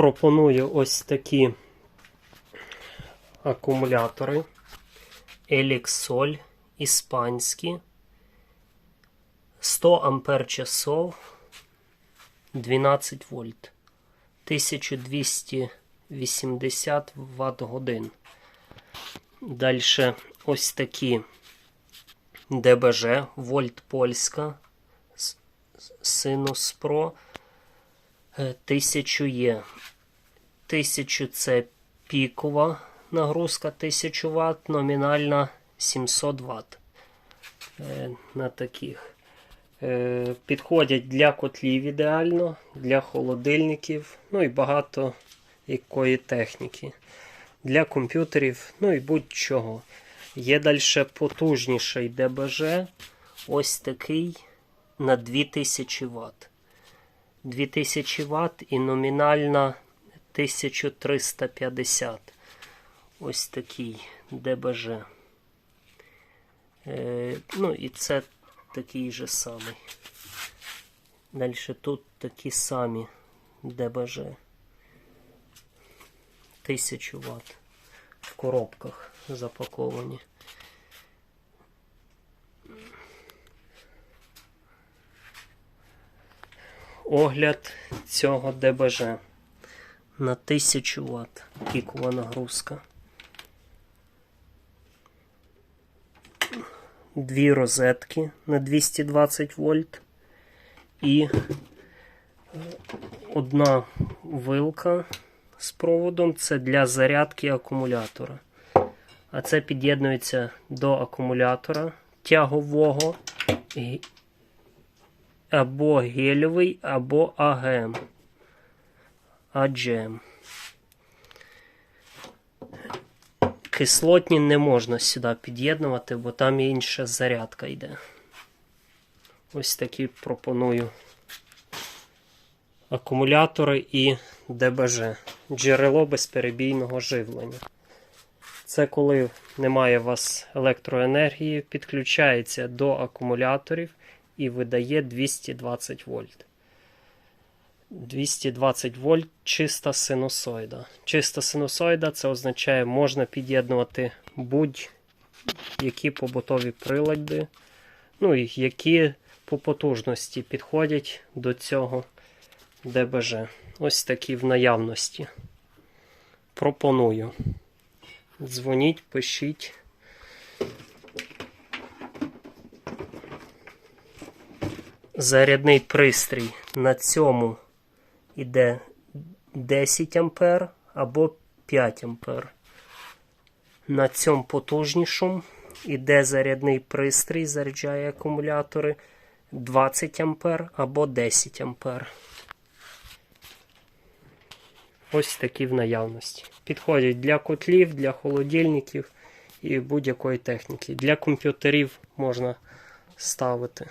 Пропоную ось такі акумулятори. Еліксоль іспанські. 100 ампер часов 12 вольт. 1280 Вт годин. Далі ось такі ДБЖ, Вольт Польська, Синус Про. 1000 є. 1000 це пікова нагрузка 1000 Вт, номінальна 700 Вт. Е, На таких. Е, Підходять для котлів ідеально, для холодильників, ну і багато якої техніки. Для комп'ютерів, ну і будь-чого. Є далі потужніший ДБЖ. Ось такий на 2000 Вт. 2000 Вт і номінальна 1350. Ось такий ДБЖ. Е, ну і це такий же самий. Далі тут такі самі ДБЖ. 1000 Вт. В коробках запаковані. Огляд цього ДБЖ на 1000 Вт пікова нагрузка. Дві розетки на 220 вольт і е, одна вилка з проводом це для зарядки акумулятора. А це під'єднується до акумулятора тягового або гельовий, або АГМ. АДЖМ. Кислотні не можна сюди під'єднувати, бо там інша зарядка йде. Ось такі пропоную акумулятори і ДБЖ. Джерело безперебійного живлення. Це коли немає у вас електроенергії, підключається до акумуляторів і видає 220 вольт. 220 вольт чиста синусоїда. Чиста синусоїда це означає, можна під'єднувати будь-які побутові прилади, ну і які по потужності підходять до цього ДБЖ. Ось такі в наявності. Пропоную. Дзвоніть, пишіть. Зарядний пристрій на цьому йде 10 А або 5 А. На цьому потужнішому йде зарядний пристрій, заряджає акумулятори 20 А або 10 А. Ось такі в наявності. Підходять для котлів, для холодильників і будь-якої техніки. Для комп'ютерів можна ставити.